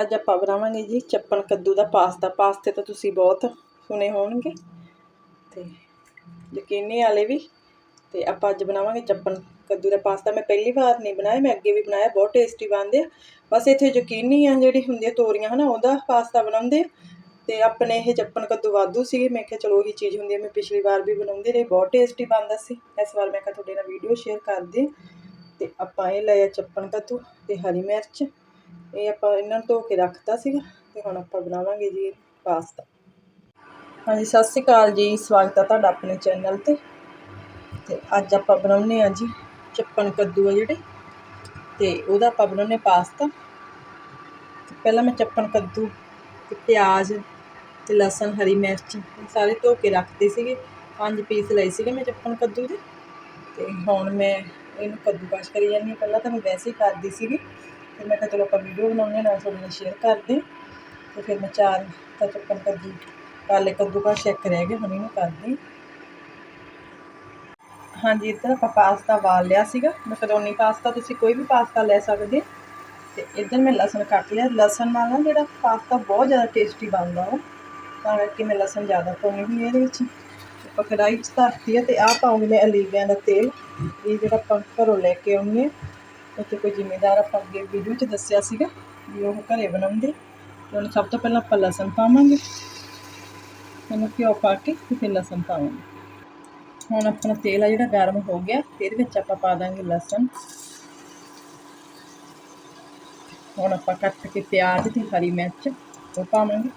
ਅੱਜ ਆਪਾਂ ਬਣਾਵਾਂਗੇ ਜੀ ਚੱਪਣ ਕੱਦੂ ਦਾ ਪਾਸਤਾ। ਪਾਸਤੇ ਤਾਂ ਤੁਸੀਂ ਬਹੁਤ ਸੁਣੇ ਹੋਣਗੇ। ਤੇ ਯਕੀਨੀ ਵਾਲੇ ਵੀ। ਤੇ ਆਪਾਂ ਅੱਜ ਬਣਾਵਾਂਗੇ ਚੱਪਣ ਕੱਦੂ ਦਾ ਪਾਸਤਾ। ਮੈਂ ਪਹਿਲੀ ਵਾਰ ਨਹੀਂ ਬਣਾਇਆ, ਮੈਂ ਅੱਗੇ ਵੀ ਬਣਾਇਆ, ਬਹੁਤ ਟੇਸਟੀ ਬਣਦੇ ਆ। ਬਸ ਇੱਥੇ ਯਕੀਨੀ ਆ ਜਿਹੜੀ ਹੁੰਦੀ ਆ ਤੋਰੀਆਂ, ਹਨਾ, ਉਹਦਾ ਪਾਸਤਾ ਬਣਾਉਂਦੇ ਆ। ਤੇ ਆਪਣੇ ਇਹ ਚੱਪਣ ਕੱਦੂ ਵਾਧੂ ਸੀਗੇ। ਮੈਂ ਕਿਹਾ ਚਲੋ ਉਹੀ ਚੀਜ਼ ਹੁੰਦੀ ਆ, ਮੈਂ ਪਿਛਲੀ ਵਾਰ ਵੀ ਬਣਾਉਂਦੀ ਰਹੀ, ਬਹੁਤ ਟੇਸਟੀ ਬਣਦਾ ਸੀ। ਇਸ ਵਾਰ ਮੈਂ ਕਿਹਾ ਤੁਹਾਡੇ ਨਾਲ ਵੀਡੀਓ ਸ਼ੇਅਰ ਕਰਦੇ ਤੇ ਆਪਾਂ ਇਹ ਲਿਆ ਚੱਪਣ ਕੱਦੂ ਤੇ ਹਰੀ ਮਿਰਚ। ਇਹ ਆਪਾਂ ਇਹਨਾਂ ਨੂੰ ਧੋ ਕੇ ਰੱਖਤਾ ਸੀਗਾ ਤੇ ਹੁਣ ਆਪਾਂ ਬਣਾਵਾਂਗੇ ਜੀ ਪਾਸਤਾ। ਹਾਂਜੀ, ਸਤਿ ਸ਼੍ਰੀ ਅਕਾਲ ਜੀ, ਸਵਾਗਤ ਹੈ ਤੁਹਾਡਾ ਆਪਣੇ ਚੈਨਲ ਤੇ। ਤੇ ਅੱਜ ਆਪਾਂ ਬਣਾਉਨੇ ਆ ਜੀ ਚੱਪਣ ਕੱਦੂ ਆ ਜਿਹੜੇ, ਤੇ ਉਹਦਾ ਆਪਾਂ ਬਣਾਉਨੇ ਪਾਸਤਾ। ਪਹਿਲਾਂ ਮੈਂ ਚੱਪਣ ਕੱਦੂ ਤੇ ਪਿਆਜ਼ ਤੇ ਲਸਣ, ਹਰੀ ਮਿਰਚ ਸਾਰੇ ਧੋ ਕੇ ਰੱਖਦੇ ਸੀਗੇ। ਪੰਜ ਪੀਸ ਲਏ ਸੀਗੇ ਮੈਂ ਚੱਪਣ ਕੱਦੂ ਦੇ। ਤੇ ਹੁਣ ਮੈਂ ਇਹਨੂੰ ਕੱਦੂਕਸ਼ ਕਰੀ ਜਾਂਦੀ ਹਾਂ। ਪਹਿਲਾਂ ਤਾਂ ਮੈਂ ਵੈਸੇ ਹੀ ਕਰਦੀ ਸੀਗੀ। ਤੇ ਮੈਂ ਕਿਹਾ ਚਲੋ ਆਪਾਂ ਵੀਡੀਓ ਬਣਾਉਂਦੇ ਨਾਲ ਤੁਹਾਡੇ ਨਾਲ ਸ਼ੇਅਰ ਕਰਦੇ। ਤੇ ਫਿਰ ਮੈਂ ਚਾਰ ਤਾਂ ਚੱਪਣ ਕੱਦੂ ਕਾਲੇ ਕੱਦੂਕਸ਼ ਇੱਕ ਰਹਿ ਗਏ, ਹੁਣ ਇਹਨੂੰ ਕਰਦੇ। ਹਾਂਜੀ, ਇੱਧਰ ਆਪਾਂ ਪਾਸਤਾ ਵਾਲ ਲਿਆ ਸੀਗਾ। ਮੈਕਰੋਨੀ ਪਾਸਤਾ ਤੁਸੀਂ ਕੋਈ ਵੀ ਪਾਸਤਾ ਲੈ ਸਕਦੇ। ਤੇ ਇੱਧਰ ਮੈਂ ਲਸਣ ਕੱਟ ਲਿਆ। ਲਸਣ ਨਾਲ ਨਾ ਜਿਹੜਾ ਪਾਸਤਾ ਬਹੁਤ ਜ਼ਿਆਦਾ ਟੇਸਟੀ ਬਣਦਾ ਉਹ। ਤਾਂ ਕਰਕੇ ਮੈਂ ਲਸਣ ਜ਼ਿਆਦਾ ਪਾਉਣੀ ਹੋਈ ਇਹਦੇ ਵਿੱਚ। ਆਪਾਂ ਕੜਾਹੀ 'ਚ ਧਰਤੀ ਹੈ ਤੇ ਆਹ ਪਾਉਂਗੇ ਮੈਂ ਅਲੀਵਿਆਂ ਦਾ ਤੇਲ। ਇਹ ਜਿਹੜਾ ਆਪਾਂ ਘਰੋਂ ਲੈ ਕੇ ਆਉਂਦੇ ਹਾਂ ਉੱਥੇ ਕੋਈ ਜ਼ਿੰਮੇਦਾਰ ਆਪਾਂ ਅੱਗੇ ਵੀਡੀਓ 'ਚ ਦੱਸਿਆ ਸੀਗਾ ਵੀ ਉਹ ਘਰੇ ਬਣਾਉਂਦੇ, ਤੇ ਹੁਣ ਸਭ ਤੋਂ ਪਹਿਲਾਂ ਆਪਾਂ ਲਸਣ ਪਾਵਾਂਗੇ। ਇਹਨੂੰ ਘਿਓ ਪਾ ਕੇ ਤੇ ਫਿਰ ਲਸਣ ਪਾਵਾਂਗੇ। ਹੁਣ ਆਪਣਾ ਤੇਲ ਆ ਜਿਹੜਾ ਗਰਮ ਹੋ ਗਿਆ, ਤੇ ਇਹਦੇ ਵਿੱਚ ਆਪਾਂ ਪਾ ਦਾਂਗੇ ਲਸਣ। ਹੁਣ ਆਪਾਂ ਕੱਟ ਕੇ ਪਿਆਜ਼ ਤੇ ਹਰੀ ਮਿਰਚ ਉਹ ਪਾਵਾਂਗੇ।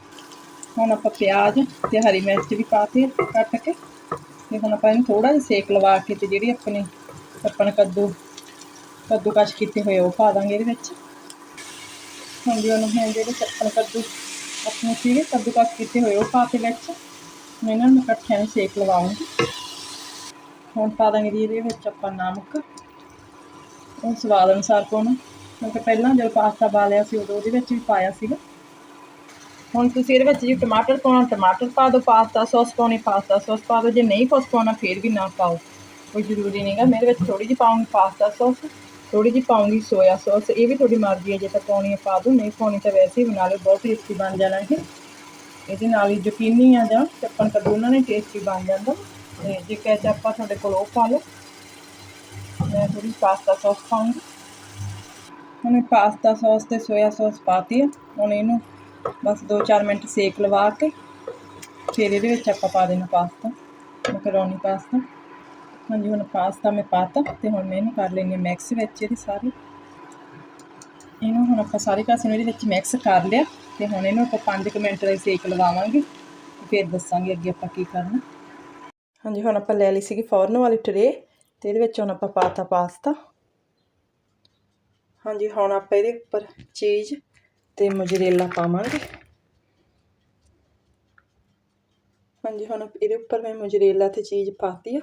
ਹੁਣ ਆਪਾਂ ਪਿਆਜ਼ ਤੇ ਹਰੀ ਮਿਰਚ ਵੀ ਪਾਤੇ ਕੱਟ ਕੇ, ਤੇ ਹੁਣ ਆਪਾਂ ਇਹਨੂੰ ਥੋੜਾ ਜਿਹਾ ਸੇਕ ਲਵਾ ਕੇ ਤੇ ਜਿਹੜੀ ਆਪਣੀ ਚੱਪਣ ਕੱਦੂ ਕੱਦੂ ਕਸ਼ ਕੀਤੇ ਹੋਏ ਉਹ ਪਾ ਦਾਂਗੇ ਇਹਦੇ ਵਿੱਚ। ਹੁਣ ਜੀ ਉਹਨੂੰ ਹੁਣ ਜਿਹੜੇ ਚੱਪਣ ਕੱਦੂ, ਆਪਣੇ ਸੀਗੇ ਕੱਦੂ ਕਸ਼ ਕੀਤੇ ਹੋਏ, ਉਹ ਪਾ ਕੇ ਵਿੱਚ ਮੈਂ ਇਹਨਾਂ ਨੂੰ ਇਕੱਠਿਆਂ ਨੂੰ ਸੇਕ ਲਵਾਉਂਗੀ। ਹੁਣ ਪਾ ਦਾਂਗੇ ਜੀ ਇਹਦੇ ਵਿੱਚ ਆਪਾਂ ਨਮਕ, ਉਹ ਸਵਾਦ ਅਨੁਸਾਰ ਪਾਉਣਾ। ਕਿਉਂਕਿ ਪਹਿਲਾਂ ਜਦੋਂ ਪਾਸਤਾ ਪਾ ਲਿਆ ਸੀ, ਉਦੋਂ ਉਹਦੇ ਵਿੱਚ ਵੀ ਪਾਇਆ ਸੀਗਾ। ਹੁਣ ਤੁਸੀਂ ਇਹਦੇ ਵਿੱਚ ਜੀ ਟਮਾਟਰ ਪਾਉਣਾ, ਟਮਾਟਰ ਪਾ ਦਿਓ, ਪਾਸਤਾ ਸੌਸ ਪਾਉਣੀ, ਪਾਸਤਾ ਸੌਸ ਪਾ ਦਿਓ। ਜੇ ਨਹੀਂ ਕੁਛ ਪਾਉਣਾ, ਫਿਰ ਵੀ ਨਾ ਪਾਓ। ਕੋਈ ਜ਼ਰੂਰੀ ਨਹੀਂਗਾ ਮੇਰੇ ਵਿੱਚ ਥੋੜੀ ਜਿਹੀ ਪਾਉਂਗੀ ਪਾਸਤਾ ਸੌਸ। ਥੋੜੀ ਜਿਹੀ ਪਾਉਂਗੀ ਸੋਇਆ ਸੌਸ ਇਹ ਵੀ ਤੁਹਾਡੀ ਮਰਜ਼ੀ ਹੈ, ਜੇ ਤਾਂ ਪਾਉਣੀ ਹੈ ਪਾ ਦਿਓ, ਨਹੀਂ ਪਾਉਣੀ ਤਾਂ ਵੈਸੇ ਹੀ ਬਣਾ ਲਿਓ ਬਹੁਤ ਟੇਸਟੀ ਬਣ ਜਾਣਾ ਇਹ। ਇਹਦੇ ਨਾਲ ਹੀ ਯਕੀਨੀ ਆ ਜਾਂ ਚੱਪਣ ਕੱਢੂ ਉਹਨਾਂ ਨੇ ਟੇਸਟੀ ਬਣ ਜਾਂਦਾ। ਤੇ ਜੇ ਕੈਚਅਪ ਆ ਤੁਹਾਡੇ ਕੋਲ ਉਹ ਪਾ ਲਓ। ਮੈਂ ਥੋੜੀ ਪਾਸਤਾ ਸੌਸ ਪਾਉਂਗੀ। ਹੁਣ ਇਹ ਪਾਸਤਾ ਸੌਸ ਤੇ ਸੋਇਆ ਸੌਸ ਪਾਤੀ ਆ। ਹੁਣ ਇਹਨੂੰ ਬਸ 2-4 ਮਿੰਟ ਸੇਕ ਲਵਾ ਕੇ, ਫਿਰ ਇਹਦੇ ਵਿੱਚ ਆਪਾਂ ਪਾ ਦੇਣਾ ਪਾਸਤਾ ਮੈਕਰੋਨੀ ਪਾਸਤਾ ਹਾਂਜੀ, ਹੁਣ ਪਾਸਤਾ ਮੈਂ ਪਾਤਾ ਤੇ ਹੁਣ ਮੈਂ ਇਹਨੂੰ ਕਰ ਲੈਣੀ ਮਿਕਸ ਵਿੱਚ ਇਹਦੇ ਸਾਰੇ। ਇਹਨੂੰ ਹੁਣ ਆਪਾਂ ਸਾਰੇ ਕਾਸੇ ਨੂੰ ਇਹਦੇ ਵਿੱਚ ਮਿਕਸ ਕਰ ਲਿਆ ਤੇ ਹੁਣ ਇਹਨੂੰ ਆਪਾਂ 5 ਮਿੰਟ ਲਈ ਸੇਕ ਲਵਾਵਾਂਗੇ। ਫਿਰ ਦੱਸਾਂਗੇ ਅੱਗੇ ਆਪਾਂ ਕੀ ਕਰਨਾ। ਹਾਂਜੀ, ਹੁਣ ਆਪਾਂ ਲੈ ਲਈ ਸੀਗੀ ਫੌਰਨ ਵਾਲੀ ਟਰੇ ਤੇ ਇਹਦੇ ਵਿੱਚ ਹੁਣ ਆਪਾਂ ਪਾਤਾ ਪਾਸਤਾ ਹਾਂਜੀ, ਹੁਣ ਆਪਾਂ ਇਹਦੇ ਉੱਪਰ ਚੀਜ਼ ਤੇ ਮੋਜ਼ਰੇਲਾ ਪਾਵਾਂਗੇ। ਹਾਂਜੀ, ਹੁਣ ਇਹਦੇ ਉੱਪਰ ਮੈਂ ਮੋਜ਼ਰੇਲਾ ਤੇ ਚੀਜ਼ ਪਾਤੀ ਆ।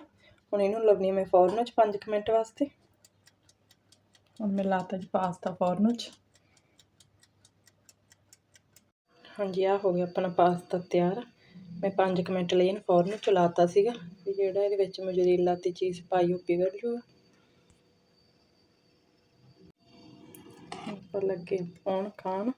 ਹੁਣ ਇਹਨੂੰ ਲਵਨੀ ਮੈਂ ਫੌਰਨ 'ਚ 5 ਮਿੰਟ ਵਾਸਤੇ। ਹੁਣ ਮੈਂ ਲਾਤਾ ਜੀ ਪਾਸਤਾ ਫੌਰਨ 'ਚ। ਹਾਂਜੀ ਆ ਹੋ ਗਿਆ ਆਪਣਾ ਪਾਸਤਾ ਤਿਆਰ। ਮੈਂ 5 ਮਿੰਟ ਲਈ ਇਹਨੂੰ ਫੌਰਨ 'ਚ ਲਾਤਾ ਸੀਗਾ। ਵੀ ਜਿਹੜਾ ਇਹਦੇ ਵਿੱਚ ਮੋਜ਼ਰੇਲਾ ਤੇ ਚੀਜ਼ ਪਾਈ ਉਹ ਪਿਘਲ ਜੂਗਾ। ਉੱਪਰ ਲੱਗੇ ਪਾਉਣ ਖਾਣ।